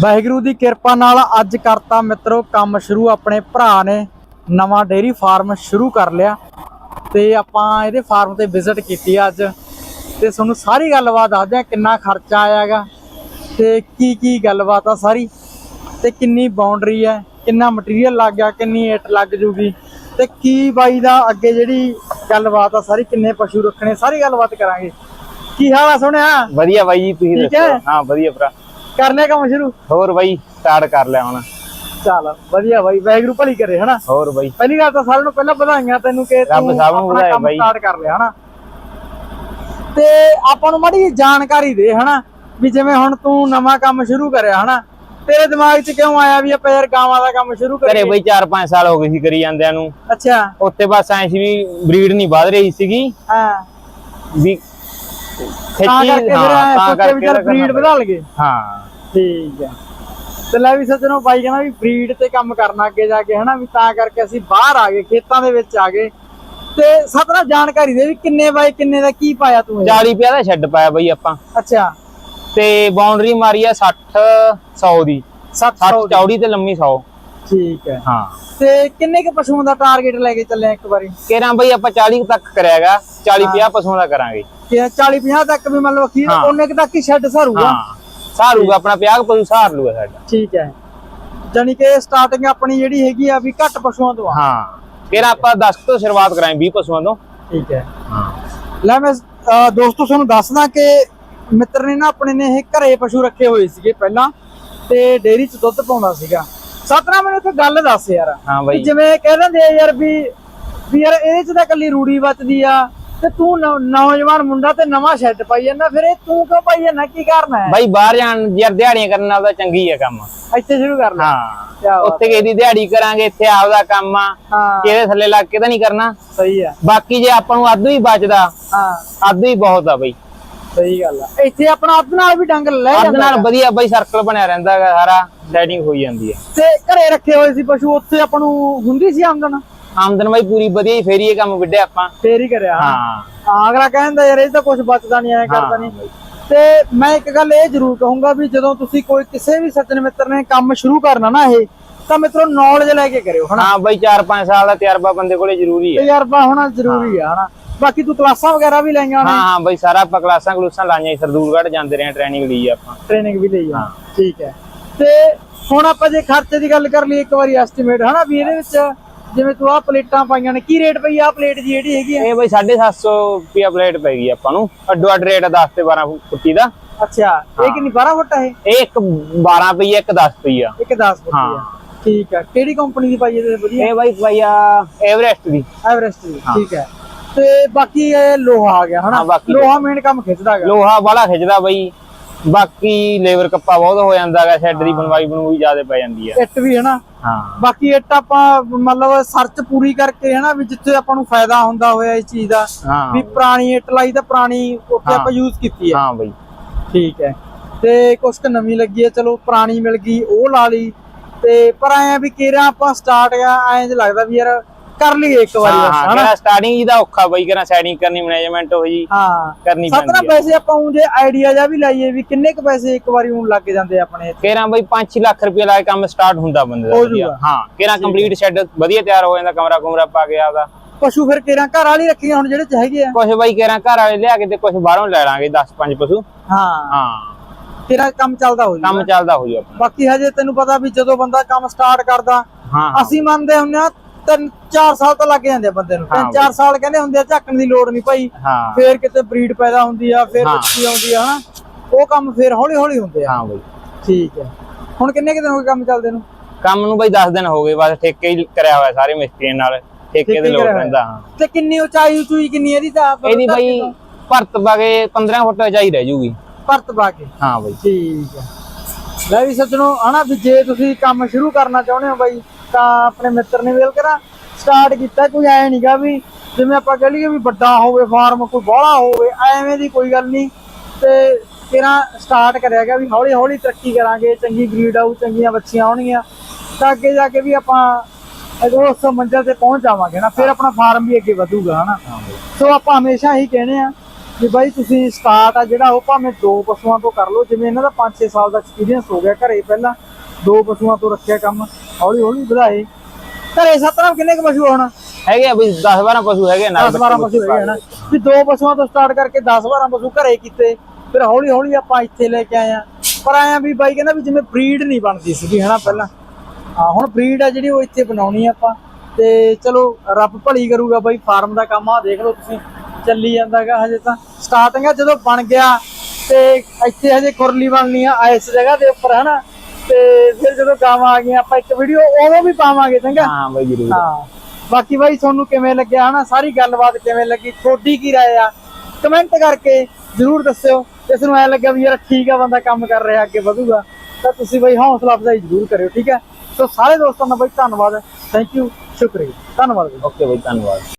ਵਾਹਿਗੁਰੂ ਦੀ ਕਿਰਪਾ ਨਾਲ ਅੱਜ ਕਰਤਾ ਮਿੱਤਰੋ ਕੰਮ ਸ਼ੁਰੂ ਆਪਣੇ ਭਰਾ ਨੇ ਨਵਾਂ ਡੇਰੀ ਫਾਰਮ ਸ਼ੁਰੂ ਕਰ ਲਿਆ ਤੇ ਆਪਾਂ ਇਹਦੇ ਫਾਰਮ ਤੇ ਵਿਜ਼ਿਟ ਕੀਤੀ ਅੱਜ। ਤੇ ਤੁਹਾਨੂੰ ਸਾਰੀ ਗੱਲਬਾਤ ਦੱਸਦੇ ਆ ਕਿੰਨਾ ਖਰਚਾ ਆਇਆਗਾ ਤੇ ਕੀ ਕੀ ਗੱਲਬਾਤ ਆ ਸਾਰੀ ਤੇ ਕਿੰਨੀ ਬਾਉਂਡਰੀ ਹੈ ਕਿੰਨਾ ਮਟੀਰੀਅਲ ਲੱਗ ਗਿਆ ਕਿੰਨੀ ਇੱਟ ਲੱਗ ਜੂਗੀ ਤੇ ਕੀ ਬਾਈ ਦਾ ਅੱਗੇ ਜਿਹੜੀ ਗੱਲਬਾਤ ਆ ਸਾਰੀ ਕਿੰਨੇ ਪਸ਼ੂ ਰੱਖਣੇ ਸਾਰੀ ਗੱਲਬਾਤ ਕਰਾਂਗੇ। ਕੀ ਹਾਲ ਆ ਸੁਣਿਆ ਵਧੀਆ ਬਾਈ ਜੀ ਤੁਸੀਂ? ਦੱਸੋ। ਹਾਂ ਵਧੀਆ ਭਰਾ। ਕਰ ਲਿਆ ਕੰਮ ਸ਼ੁਰੂ? ਹੋਰ ਬਾਈ ਸਟਾਰਟ ਕਰ ਲਿਆ ਹੁਣ। ਚੱਲ ਵਧੀਆ ਬਾਈ ਵਾਹਿਗੁਰੂ ਭਲੀ ਕਰੇ ਹਨਾ? ਹੋਰ ਬਾਈ। ਪਹਿਲੀ ਗੱਲ ਤਾਂ ਸਾਰਿਆਂ ਨੂੰ ਪਹਿਲਾਂ ਵਧਾਈਆਂ ਤੈਨੂੰ ਕਿ ਰੱਬ ਤੂੰ ਸਭ ਨੂੰ ਆਪਣਾ ਵਧਾਏ ਕੰਮ ਬਾਈ। ਸਟਾਰਟ ਕਰ ਲਿਆ ਹਨਾ? ਤੇ ਆਪਾਂ ਨੂੰ ਮਾੜੀ ਜਾਣਕਾਰੀ ਦੇ ਹਨਾ? ਵੀ ਜਿਵੇਂ ਹੁਣ ਤੂੰ ਨਵਾਂ ਕੰਮ ਸ਼ੁਰੂ ਕਰਿਆ ਹਨਾ? ਤੇਰੇ ਦਿਮਾਗ 'ਚ ਕਿਉਂ ਆਇਆ ਵੀ ਆਪਾਂ ਯਾਰ ਗਾਵਾਂ ਦਾ ਕੰਮ ਸ਼ੁਰੂ ਘਰੇ ਕਰੀਏ ਬਾਈ 4-5 ਸਾਲ ਹੋ ਗਏ ਸੀ ਕਰੀ ਜਾਂਦਿਆਂ ਨੂੰ। ਅੱਛਾ। ਉੱਤੇ ਬਸ ਐ ਸੀ ਵੀ ਬਰੀਡ ਨਹੀਂ ਵੱਧ ਰਹੀ ਸੀਗੀ। ਹਾਂ। ਵੀ ਖੇਤੀ ਹਾਂ ਤਾਂ ਕਰਕੇ ਬਰੀਡ ਵਧਾ ਲਗੇ ਹਾਂ। ਠੀਕ ਹੈ ਤੇ ਲੈ ਵੀ ਸੱਜਣੋ ਬਾਈ ਕਹਿੰਦਾ ਵੀ ਬਰੀਡ ਤੇ ਕੰਮ ਕਰਨਾ ਅੱਗੇ ਜਾ ਕੇ ਹਨਾ ਵੀ ਤਾਂ ਕਰਕੇ ਅਸੀਂ ਬਾਹਰ ਆ ਗਏ ਖੇਤਾਂ ਦੇ ਵਿੱਚ ਆ ਗਏ। ਤੇ ਸਤਨਾ ਜਾਣਕਾਰੀ ਦੇ ਵੀ ਕਿੰਨੇ ਬਾਈ ਕਿੰਨੇ ਦਾ ਕੀ ਪਾਇਆ ਤੂੰ ਇਹ? 40 ਪਿਆ ਦਾ ਛੱਡ ਪਾਇਆ ਬਾਈ ਆਪਾਂ। ਅੱਛਾ। ਤੇ ਬਾਉਂਡਰੀ ਮਾਰੀ ਆ 60 100 ਦੀ। 700 60 ਚੌੜੀ ਤੇ ਲੰਮੀ 100 ਠੀਕ ਹੈ ਹਾਂ। ਤੇ ਕਿੰਨੇ ਕੁ ਪਸ਼ੂਆਂ ਦਾ ਟਾਰਗੇਟ ਲੈ ਕੇ ਚੱਲੇ ਇੱਕ ਵਾਰੀ? ਕੇਰਾਂ ਬਾਈ ਆਪਾਂ 40 ਤੱਕ ਕਰਿਆਗਾ 40 50 ਪਸ਼ੂਆਂ ਦਾ ਕਰਾਂਗੇ। ਕਿ 40 50 ਤੱਕ ਵੀ ਮਤਲਬ ਅਖੀਰ ਹਾਂ। ਉਹਨੇ ਕੁ ਤੱਕ ਹੀ ਛੱਡ ਸਰੂਗਾ। ਹਾਂ। ਸਾਰੂਗਾ ਆਪਣਾ 50 ਪਸ਼ੂ ਸਾਰ ਲੂਗਾ ਸਾਡਾ। ਠੀਕ ਹੈ। ਜਾਨੀ ਕਿ ਸਟਾਰਟਿੰਗ ਆਪਣੀ ਜਿਹੜੀ ਹੈਗੀ ਆ ਵੀ ਘੱਟ ਪਸ਼ੂਆਂ ਤੋਂ ਆ। ਹਾਂ ਕੇਰਾਂ ਆਪਾਂ 10 ਤੋਂ ਸ਼ੁਰੂਆਤ ਕਰਾਂਗੇ 20 ਪਸ਼ੂਆਂ ਤੋਂ। ਠੀਕ ਹੈ। ਹਾਂ। ਲੈ ਮੈਂ ਦੋਸਤੋ ਤੁਹਾਨੂੰ ਦੱਸਦਾ ਕਿ ਮਿੱਤਰ ਨੇ ਨਾ ਆਪਣੇ ਨੇ ਇਹ ਘਰੇ ਪਸ਼ੂ ਰੱਖੇ ਹੋਏ ਸੀਗੇ ਪਹਿਲਾਂ ਤੇ ਡੇਅਰੀ 'ਚ ਦੁੱਧ ਪਾਉਂਦਾ ਸੀਗਾ। ਸਤਨਾ ਮੈਨੂੰ ਇੱਕ ਗੱਲ ਦੱਸ ਯਾਰ ਹਾਂ ਬਾਈ। ਜਿਵੇਂ ਕਹਿ ਦਿੰਦੇ ਆ ਯਾਰ ਵੀ ਵੀ ਯਾਰ ਇਹਦੇ 'ਚ ਤਾਂ ਕੱਲੀ ਰੂੜੀ ਬਚਦੀ ਆ ਤੇ ਤੂੰ ਨੌਜਵਾਨ ਮੁੰਡਾ ਤੇ ਨਵਾਂ ਸ਼ੈੱਡ ਪਾਈ ਜਾਂਦਾ ਫਿਰ ਇਹ ਤੂੰ ਕਿਉਂ ਪਾਈ ਜਾਂਦਾ? ਕੀ ਕਰਨਾ ਹੈ? ਬਾਈ ਬਾਹਰ ਜਾਣ ਯਾਰ ਦਿਹਾੜੀਆਂ ਕਰਨ ਨਾਲ ਤਾਂ ਚੰਗੀ ਹੈ ਕੰਮ। ਇੱਥੇ ਸ਼ੁਰੂ ਕਰ ਲੈ। ਹਾਂ। ਉੱਥੇ ਕਿਸੇ ਦੀ ਦਿਹਾੜੀ ਕਰਾਂਗੇ ਇੱਥੇ ਆਪਦਾ ਕੰਮ ਆ। ਕਿਹਦੇ ਥੱਲੇ ਲੱਗ ਕੇ ਤਾਂ ਨਹੀਂ ਕਰਨਾ। ਸਹੀ ਆ। ਬਾਕੀ ਜੇ ਆਪਾਂ ਨੂੰ ਅੱਧ ਵੀ ਬਚਦਾ ਹਾਂ। ਅੱਧ ਹੀ ਬਹੁਤ ਆ ਬਾਈ। ਸਹੀ ਗੱਲ ਆ। ਇੱਥੇ ਆਪਣਾ ਅੱਧ ਨਾਲ ਵੀ ਡੰਗ ਲੈ ਅੱਧ ਜਾਂਦਾ ਨਾਲ ਵਧੀਆ ਬਾਈ ਸਰਕਲ ਬਣਿਆ ਰਹਿੰਦਾ ਸਾਰਾ ਸੈਟਿੰਗ ਹੋਈ ਜਾਂਦੀ ਹੈ ਤੇ ਘਰੇ ਰੱਖੇ ਹੋਏ ਸੀ ਪਸ਼ੂ ਉੱਥੇ ਆਪਾਂ ਨੂੰ ਹੁੰਦੀ ਸੀ ਆਮਦਨ? ਆਮਦਨ ਬਾਈ ਪੂਰੀ ਵਧੀਆ ਹੀ ਫੇਰ ਹੀ ਇਹ ਕੰਮ ਵਿੱਢਿਆ ਆਪਾਂ। ਫੇਰ ਹੀ ਕਰਿਆ। ਹਾਂ। ਹਾਂ ਅਗਲਾ ਕਹਿੰਦਾ ਯਾਰ ਇਹ ਤਾਂ ਕੁਝ ਬਚਦਾ ਨਹੀਂ ਐ ਕਰਦਾ ਹਾਂ। ਨਹੀਂ ਤੇ ਮੈਂ ਇੱਕ ਗੱਲ ਇਹ ਜ਼ਰੂਰ ਕਹੂੰਗਾ ਵੀ ਜਦੋਂ ਤੁਸੀਂ ਕੋਈ ਕਿਸੇ ਵੀ ਸੱਜਣ ਮਿੱਤਰ ਨੇ ਕੰਮ ਸ਼ੁਰੂ ਕਰਨਾ ਨਾ ਇਹ ਤਾਂ ਮਿੱਤਰੋ ਨੌਲੇਜ ਲੈ ਕੇ ਕਰਿਓ ਹਨਾ? ਹਾਂ ਬਾਈ 4-5 ਸਾਲ ਦਾ ਤਜਰਬਾ ਬੰਦੇ ਕੋਲੇ ਜ਼ਰੂਰੀ ਹੈ। ਤਜਰਬਾ ਹੋਣਾ ਜ਼ਰੂਰੀ ਆ ਹਨਾ? ਬਾਕੀ ਤੂੰ ਕਲਾਸਾਂ ਵਗੈਰਾ ਵੀ ਲਈਆਂ ਹਾਂ ਹਾਂ ਬਾਈ ਸਾਰਾ ਆਪਾਂ ਕਲਾਸਾਂ ਕਲੂਸਾਂ ਲਾਈਆਂ ਸਰਦੂਲਗੜ੍ਹ ਜਾਂਦੇ ਰਹੇ ਟ੍ਰੇਨਿੰਗ ਲਈ ਆਪਾਂ। ਟ੍ਰੇਨਿੰਗ ਵੀ ਲਈ ਆ। ਠੀਕ ਹੈ। ਤੇ ਹੁਣ ਆਪਾਂ ਜੇ ਖਰਚੇ ਦੀ ਗੱਲ ਕਰ ਲਈ ਇੱਕ ਵਾਰੀ ਐਸਟੀਮੇਟ ਹਨਾ ਵੀ ਇਹਦੇ ਵਿੱਚ ਜਿਵੇਂ ਤੂੰ ਆ ਪਲੇਟਾਂ ਪਾਈਆਂ ਨੇ ਕੀ ਰੇਟ ਪਈ ਆ ਪਲੇਟ ਦੀ ਜਿਹੜੀ ਹੈਗੀ ਆ? ਇਹ ਬਾਈ 750 ਰੁਪਿਆ ਪਲੇਟ ਪੈ ਗਈ ਆਪਾਂ ਨੂੰ। ਅੱਡੋ ਅੱਡ ਰੇਟ 10 ਤੇ 12 ਫੁੱਟੀ ਦਾ। ਅੱਛਾ ਇਹ ਕਿੰਨੀ 12 ਫੁੱਟ ਆ ਇਹ? ਇੱਕ 12 ਪਈ ਇੱਕ 10 ਪਈ ਆ। ਇੱਕ 10 ਫੁੱਟ ਆ। ਠੀਕ ਹੈ ਕਿਹੜੀ ਕੰਪਨੀ ਦੀ ਪਾਈ ਇਹਦੇ ਵਧੀਆ? ਇਹ ਬਾਈ ਪਈ ਆ ਐਵਰੈਸਟ ਦੀ। ਐਵਰੈਸਟ ਦੀ ਠੀਕ ਹੈ ਤੇ ਬਾਕੀ ਇਹ ਲੋਹਾ ਆ ਗਿਆ ਹਨਾ? ਹਾਂ, ਲੋਹਾ ਮੇਨ ਕੰਮ ਖਿੱਚਦਾ ਹੈਗਾ। ਲੋਹਾ ਵਾਲਾ ਖਿੱਚਦਾ ਬਾਈ। ਬਾਕੀ ਲੇਬਰ ਕੱਪਾ ਬਹੁਤ ਹੋ ਜਾਂਦਾ ਹੈਗਾ ਸ਼ੈੱਡ ਦੀ ਬਣਵਾਈ ਬਣਵਾਈ ਜ਼ਿਆਦਾ ਪੈ ਜਾਂਦੀ ਹੈ ਇੱਟ ਵੀ ਹਨਾ? ਹਾਂ। ਬਾਕੀ ਇੱਟ ਆਪਾਂ ਮਤਲਬ ਸਰਚ ਪੂਰੀ ਕਰਕੇ ਹਨਾ ਵੀ ਜਿੱਥੇ ਆਪਾਂ ਨੂੰ ਫਾਇਦਾ ਹੁੰਦਾ ਹੋਇਆ ਇਸ ਚੀਜ਼ ਦਾ ਵੀ ਪੁਰਾਣੀ ਇੱਟ ਲਾਈ ਤਾਂ ਪੁਰਾਣੀ ਉੱਥੇ। ਆਪਾਂ ਯੂਜ਼ ਕੀਤੀ ਹੈ। ਹਾਂ ਬਾਈ। ਠੀਕ ਹੈ। ਤੇ ਕੁਛ ਕੁ ਨਵੀਂ ਲੱਗੀ ਹੈ ਚਲੋ ਪੁਰਾਣੀ ਮਿਲ ਗਈ ਉਹ ਲਾ ਲਈ। ਤੇ ਪਰ ਐ ਵੀ ਕਿਹੜਾ ਆਪਾਂ ਸਟਾਰਟ ਆ ਐਂ ਜਿਹਾ ਲੱਗਦਾ ਵੀ ਯਾਰ ਕਰ ਲਈਏ ਇੱਕ ਵਾਰੀ ਹਾਂ ਬਸ, ਹਾਂ ਹਨਾ? ਕਿਹੜਾ ਸਟਾਰਟਿੰਗ ਜੀ ਦਾ ਔਖਾ ਬਾਈ ਕਿਹੜਾ ਸੈਟਿੰਗ ਕਰਨੀ ਮੈਨੇਜਮੈਂਟ ਹੋ ਜੀ ਹਾਂ ਕਰਨੀ ਸਤਨਾ ਪੈਂਦੀ ਹੈ ਪੈਸੇ ਆਪਾਂ ਊਂ ਜੇ ਆਈਡੀਆ ਜਾਂ ਵੀ ਲਾਈਏ ਵੀ ਕਿੰਨੇ ਕੁ ਪੈਸੇ ਇੱਕ ਵਾਰੀ ਹੁਣ ਲੱਗ ਜਾਂਦੇ ਆਪਣੇ? ਕਿਹੜਾ ਬਾਈ 5 ਲੱਖ ਰੁਪਏ ਲਾ ਕੇ ਕੰਮ ਸਟਾਰਟ ਹੁੰਦਾ ਬੰਦੇ ਦਾ ਹੋ ਕਿਹੜਾ ਕੰਪਲੀਟ ਸ਼ੈੱਡ ਵਧੀਆ ਤਿਆਰ ਹੋ ਜਾਂਦਾ ਕਮਰਾ ਕੁਮਰਾ ਪਾ ਕੇ ਆਪਦਾ। ਪਸ਼ੂ ਫਿਰ ਕਿਹੜਾ ਘਰ ਵਾਲੀ ਰੱਖੀਆਂ ਹੁਣ ਜਿਹੜੇ ਚ ਹੈਗੇ ਆ? ਕੁਝ ਬਾਈ ਕਿਹੜਾ ਘਰ ਵਾਲੇ ਲਿਆ ਕੇ ਤੇ ਕੁਝ ਬਾਹਰੋਂ ਲੈ ਲਾਂਗੇ 10 5 ਪਸ਼ੂ। ਹਾਂ। ਹਾਂ। ਤੇਰਾ ਕੰਮ ਚੱਲਦਾ ਹੋ ਕੰਮ ਜਾਊਗਾ। ਚੱਲਦਾ ਹੋ ਜੂ ਬਾਕੀ ਹਜੇ ਤੈਨੂੰ ਪਤਾ ਵੀ ਜਦੋਂ ਬੰਦਾ ਕੰਮ ਸਟਾਰਟ ਕਰਦਾ ਅਸੀਂ ਮੰਨਦੇ ਹੁੰਦੇ ਆ ਤਿੰਨ ਚਾਰ ਸਾਲ ਤਾਂ ਲੱਗ ਜਾਂਦੇ ਆ ਬੰਦੇ ਨੂੰ। ਤਿੰਨ ਹਾਂ ਚਾਰ ਸਾਲ ਕਹਿੰਦੇ ਹੁੰਦੇ ਆ ਝਾਕਣ ਦੀ ਲੋੜ ਨਹੀਂ ਭਾਈ। ਹਾਂ। ਫੇਰ ਕਿਤੇ ਬਰੀਡ ਪੈਦਾ ਹੁੰਦੀ ਆ ਫੇਰ ਹਾਂ। ਬੱਚੀ ਆਉਂਦੀ ਆ ਹਨਾ। ਉਹ ਕੰਮ ਫੇਰ ਹੌਲੀ ਹੌਲੀ ਹੁੰਦੇ ਆ। ਹਾਂ ਬਾਈ। ਠੀਕ ਹੈ ਹੁਣ ਕਿੰਨੇ ਕੁ ਦਿਨ ਹੋ ਗਏ ਕੰਮ ਚੱਲਦੇ ਨੂੰ? ਕੰਮ ਨੂੰ ਬਾਈ 10 ਦਿਨ ਹੋ ਗਏ ਬਸ ਠੇਕੇ ਹੀ ਕਰਿਆ ਹੋਇਆ ਸਾਰੇ ਮਿਸਤਰੀਆਂ ਨਾਲ। ਠੇਕੇ ਠੇਕੇ ਦੇ ਕਰਿਆ ਹੋਇਆ। ਰਹਿੰਦਾ ਹਾਂ। ਤੇ ਕਿੰਨੀ ਉਚਾਈ ਉਚੂਈ ਕਿੰਨੀ ਇਹਦੀ ਤਾਂ ਆਪ ਇਹਦੀ ਬਾਈ ਭਰਤ ਕੇ 15 ਫੁੱਟ ਉਚਾਈ ਰਹਿ ਜੂਗੀ। ਭਰਤ ਪਾ ਕੇ ਹਾਂ ਬਾਈ। ਠੀਕ ਹੈ ਲੈ ਵੀ ਸੱਜਣੋ ਹਨਾ ਵੀ ਜੇ ਤੁਸੀਂ ਕੰਮ ਸ਼ੁਰੂ ਕਰਨਾ ਚਾਹੁੰਦੇ ਹੋ ਬਾਈ ਤਾਂ ਆਪਣੇ ਮਿੱਤਰ ਨੇ ਵੇਲ ਕਰਾ ਸਟਾਰਟ ਕੀਤਾ, ਕੋਈ ਐ ਨਹੀਂਗਾ ਵੀ ਜਿਵੇਂ ਆਪਾਂ ਕਹ ਲਈਏ ਵੀ ਵੱਡਾ ਹੋਵੇ ਫਾਰਮ ਕੋਈ ਬੜਾ ਹੋਵੇ, ਐਵੇਂ ਦੀ ਕੋਈ ਗੱਲ ਨਹੀਂ ਤੇ ਤੇਰਾ ਸਟਾਰਟ ਕਰਿਆ ਗਿਆ ਵੀ ਹੌਲੀ ਹੌਲੀ ਤਰੱਕੀ ਕਰਾਂਗੇ, ਚੰਗੀ ਬਰੀਡ ਆਊ, ਚੰਗੀਆਂ ਬੱਚੀਆਂ ਆਉਣਗੀਆਂ। ਤਾਂ ਅੱਗੇ ਜਾ ਕੇ ਵੀ ਆਪਾਂ ਉਸ ਮੰਜ਼ਿਲ ਤੇ ਪਹੁੰਚ ਜਾਵਾਂਗੇ ਨਾ, ਫਿਰ ਆਪਣਾ ਫਾਰਮ ਵੀ ਅੱਗੇ ਵਧੂਗਾ, ਹਨਾ? ਸੋ ਆਪਾਂ ਹਮੇਸ਼ਾ ਹੀ ਕਹਿੰਦੇ ਆ ਵੀ ਬਾਈ ਤੁਸੀਂ ਸਟਾਰਟ ਆ ਜਿਹੜਾ ਉਹ ਭਾਵੇਂ ਦੋ ਪਸ਼ੂਆਂ ਤੋਂ ਕਰ ਲਓ, ਜਿਵੇਂ ਇਹਨਾਂ ਦਾ 5-6 ਸਾਲ ਦਾ ਐਕਸਪੀਰੀਅੰਸ ਹੋ ਗਿਆ ਘਰੇ ਪਹਿਲਾਂ, ਦੋ ਪਸ਼ੂਆਂ ਤੋਂ ਰੱਖਿਆ ਕੰਮ। ਹੌਲੀ ਹੌਲੀ ਵਧਾਏ। ਘਰੇ ਸਤਨਾਮ ਕਿੰਨੇ ਕੁ ਪਸ਼ੂ ਹੁਣ? ਹੈਗੇ ਆ ਬਈ 10 12 ਪਸ਼ੂ ਹੈਗੇ ਨਾਲ 10 12 ਪਸ਼ੂ ਹੈਗੇ ਹਨ ਵੀ ਦੋ ਪਸ਼ੂਆਂ ਤੋਂ ਸਟਾਰਟ ਕਰਕੇ 10 12 ਪਸ਼ੂ ਘਰੇ ਕੀਤੇ। ਫਿਰ ਹੌਲੀ ਹੌਲੀ ਆਪਾਂ ਇੱਥੇ ਲੈ ਕੇ ਆਏ ਆ। ਪਰ ਆਇਆ ਵੀ ਬਾਈ ਕਹਿੰਦਾ ਵੀ ਜਿਵੇਂ ਬਰੀਡ ਨਹੀਂ ਬਣਦੀ ਸੀਗੀ ਹਨਾ ਪਹਿਲਾਂ। ਹਾਂ ਹੁਣ ਬਰੀਡ ਆ ਜਿਹੜੀ ਉਹ ਇੱਥੇ ਬਣਾਉਣੀ ਆ ਆਪਾਂ। ਤੇ ਚਲੋ ਰੱਬ ਭਲੀ ਕਰੂਗਾ ਬਾਈ ਫਾਰਮ ਦਾ ਕੰਮ ਆ ਦੇਖ ਲਓ ਤੁਸੀਂ ਚੱਲੀ ਜਾਂਦਾਗਾ ਹਜੇ ਤਾਂ। ਸਟਾਰਟਿੰਗ ਆ ਜਦੋਂ ਬਣ ਗਿਆ ਤੇ ਇੱਥੇ ਹਜੇ ਕੁਰਲੀ ਬਣਨੀ ਆ ਇਸ ਜਗ੍ਹਾ ਦੇ ਉੱਪਰ ਹਨਾ। ਤੇ ਫਿਰ ਜਦੋਂ ਗਾਵਾਂ ਆ ਗਈਆਂ ਆਪਾਂ ਇੱਕ ਵੀਡੀਓ ਉਦੋਂ ਵੀ ਪਾਵਾਂਗੇ ਚੰਗਾ? ਹਾਂ ਬਈ ਜ਼ਰੂਰ। ਹਾਂ। ਬਾਕੀ ਬਾਈ ਤੁਹਾਨੂੰ ਕਿਵੇਂ ਲੱਗਿਆ ਹਨਾ? ਸਾਰੀ ਗੱਲਬਾਤ ਕਿਵੇਂ ਲੱਗੀ? ਤੁਹਾਡੀ ਕੀ ਰਾਏ ਆ? ਕਮੈਂਟ ਕਰਕੇ ਜਰੂਰ ਦੱਸਿਓ। ਇਸ ਨੂੰ ਐ ਲੱਗਿਆ ਵੀ ਯਾਰ ਠੀਕ ਆ ਬੰਦਾ ਕੰਮ ਕਰ ਰਿਹਾ ਅੱਗੇ ਵਧੂਗਾ। ਤਾਂ ਤੁਸੀਂ ਬਾਈ ਹੌਸਲਾ ਅਫਜ਼ਾਈ ਜਰੂਰ ਕਰਿਓ ਠੀਕ ਹੈ ਸੋ ਸਾਰੇ ਦੋਸਤਾਂ ਦਾ ਬਾਈ ਧੰਨਵਾਦ। ਥੈਂਕ ਯੂ ਸ਼ੁਕਰੀਆ। ਧੰਨਵਾਦ ਓਕੇ ਬਈ ਧੰਨਵਾਦ।